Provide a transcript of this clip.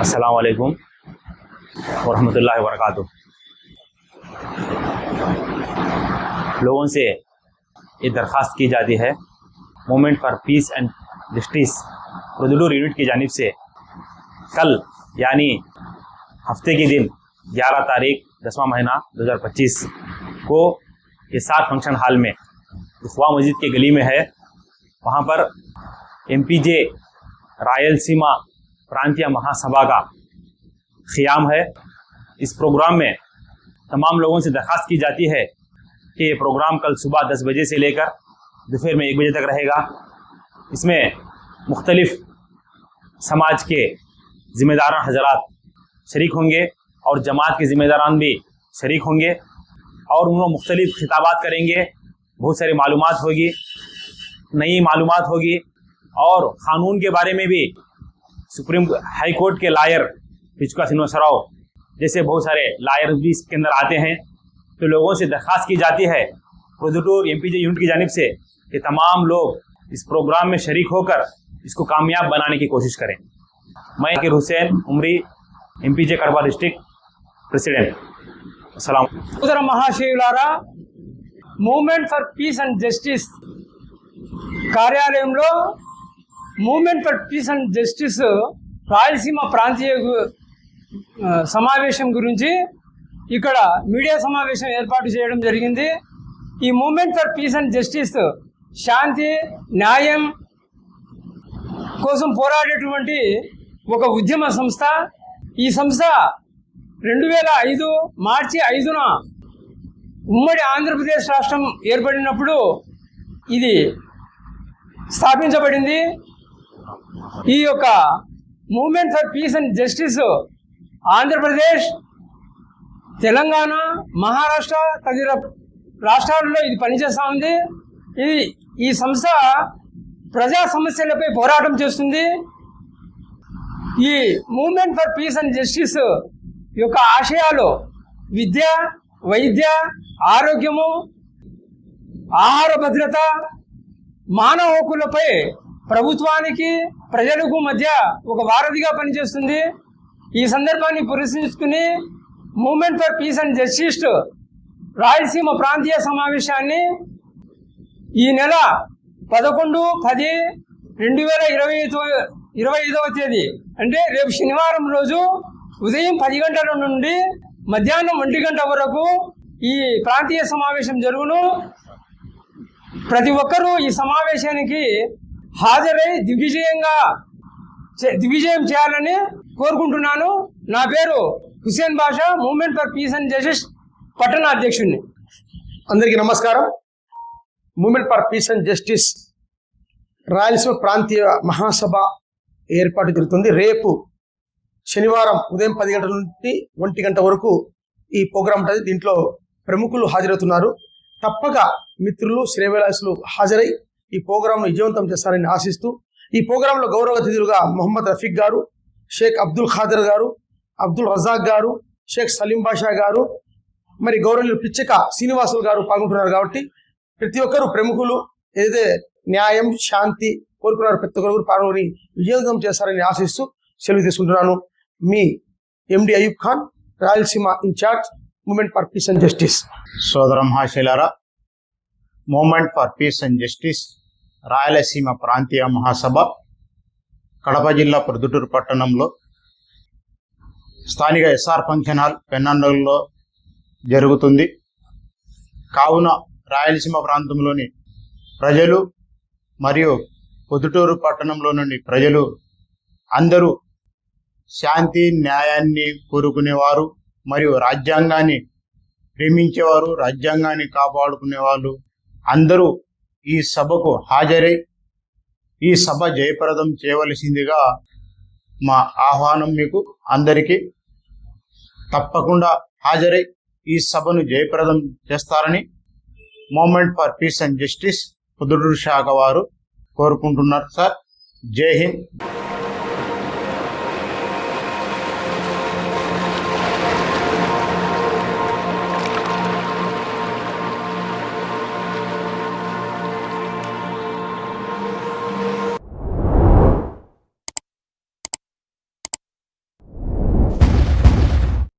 السلام علیکم ورحمۃ اللہ وبرکاتہ۔ لوگوں سے یہ درخواست کی جاتی ہے، مومنٹ فار پیس اینڈ جسٹس ردلور یونٹ کی جانب سے کل یعنی ہفتے کے دن، گیارہ تاریخ، دسواں مہینہ دو ہزار پچیس کو یہ سات فنکشن ہال میں خواہ مسجد کے گلی میں ہے، وہاں پر ایم پی جے رائل سیما پرانتیہ مہا سبھا کا قیام ہے۔ اس پروگرام میں تمام لوگوں سے درخواست کی جاتی ہے کہ یہ پروگرام کل صبح دس بجے سے لے کر دوپہر میں ایک بجے تک رہے گا۔ اس میں مختلف سماج کے ذمہ داران حضرات شریک ہوں گے اور جماعت کے ذمہ داران بھی شریک ہوں گے اور انہوں مختلف خطابات کریں گے۔ بہت ساری معلومات ہوگی، نئی معلومات ہوگی اور قانون کے بارے میں بھی سپریم ہائی کورٹ کے لائر ہچکا سنوسراؤ جیسے بہت سارے لائر بھی اس کے اندر آتے ہیں۔ تو لوگوں سے درخواست کی جاتی ہے پروزیٹور ایم پی جے یونٹ کی جانب سے، کہ تمام لوگ اس پروگرام میں شریک ہو کر اس کو کامیاب بنانے کی کوشش کریں۔ میں کر حسین عمری، ایم پی جے کڑوا ڈسٹرکٹ پریسیڈنٹ۔ السلام ادھر لارا، موومنٹ فار پیس اینڈ جسٹس కార్యాలయంలో movement for peace and justice Rayalaseema ప్రాంతీయ సమావేశం గురించి ఇక్కడ మీడియా సమావేశం ఏర్పాటు చేయడం జరిగింది. ఈ movement for peace and justice శాంతి న్యాయం కోసం పోరాడేటువంటి ఒక ఉద్యమ సంస్థ. ఈ సంస్థ రెండు వేల ఐదు మార్చి ఐదున ఉమ్మడి ఆంధ్రప్రదేశ్ రాష్ట్రం ఏర్పడినప్పుడు ఇది స్థాపించబడింది. ఈ యొక్క movement for peace and justice Andhra Pradesh Telangana Maharashtra తదితర రాష్ట్రాలలో ఇది పనిచేస్తూ ఉంది. ఇది ఈ సంస్థ ప్రజా సమస్యలపై పోరాటం చేస్తుంది. ఈ movement for peace and justice యొక్క ఆశయాలు విద్య వైద్య ఆరోగ్యము ఆహార భద్రత మానవ హక్కులపై ప్రభుత్వానికి ప్రజలకు మధ్య ఒక వారధిగా పనిచేస్తుంది. ఈ సందర్భాన్ని పరిశీలించుకుని movement for peace and justice Rayalaseema ప్రాంతీయ సమావేశాన్ని ఈ నెల పదకొండు పది రెండు వేల ఇరవై ఇరవై ఐదవ తేదీ అంటే రేపు శనివారం రోజు ఉదయం పది గంటల నుండి మధ్యాహ్నం ఒంటి గంట వరకు ఈ ప్రాంతీయ సమావేశం జరుగును. ప్రతి ఒక్కరూ ఈ సమావేశానికి హాజరై దిగ్విజయంగా చే- దిగ్విజయం చేయాలని కోరుకుంటున్నాను. నా పేరు Hussain Basha movement for peace and justice పట్టణ అధ్యక్షుడిని అందరికీ నమస్కారం. Movement for peace and justice Rayalaseema ప్రాంతీయ మహాసభ ఏర్పాటు జరుగుతుంది. రేపు శనివారం ఉదయం పది గంటల నుండి ఒంటి గంట వరకు ఈ ప్రోగ్రాం ఉంటుంది. దీంట్లో ప్రముఖులు హాజరవుతున్నారు. తప్పక మిత్రులు శ్రేయవిలాసులు హాజరై ఈ ప్రోగ్రాంను విజయవంతం చేస్తారని ఆశిస్తూ ఈ ప్రోగ్రాంలో గౌరవ అతిథులుగా మొహమ్మద్ రఫీక్ గారు షేక్ అబ్దుల్ ఖాదర్ గారు అబ్దుల్ రజాక్ గారు షేక్ సలీం బాషా గారు మరి గౌరవులు పిచ్చక శ్రీనివాసులు గారు పాల్గొంటున్నారు కాబట్టి ప్రతి ఒక్కరు ప్రముఖులు ఏదైతే న్యాయం శాంతి కోరుకున్నారు ప్రతి ఒక్కరు పాల్గొని విజయవంతం చేస్తారని ఆశిస్తూ సెలవు తీసుకుంటున్నాను. మీ MD Ayub Khan Rayalaseema incharge movement for peace and justice. సోదర మహాశైలారా movement for peace and justice. Rayalaseema ప్రాంతీయ మహాసభ కడప జిల్లా ప్రొద్దుటూరు పట్టణంలో స్థానిక ఎస్ఆర్ ఫంక్షన్ హాల్ పెన్నన్నూరులో జరుగుతుంది. కావున రాయలసీమ ప్రాంతంలోని ప్రజలు మరియు పొద్దుటూరు పట్టణంలో నుండి ప్రజలు అందరూ శాంతి న్యాయాన్ని కోరుకునేవారు మరియు రాజ్యాంగాన్ని ప్రేమించేవారు రాజ్యాంగాన్ని కాపాడుకునే వాళ్ళు అందరూ ఈ సభకు హాజరై ఈ సభ జయప్రదం చేయవలసిందిగా మా ఆహ్వానం మీకు అందరికీ. తప్పకుండా హాజరై ఈ సభను జయప్రదం చేస్తారని movement for peace and justice Proddatur శాఖ వారు కోరుకుంటున్నారు సార్. జై హింద్.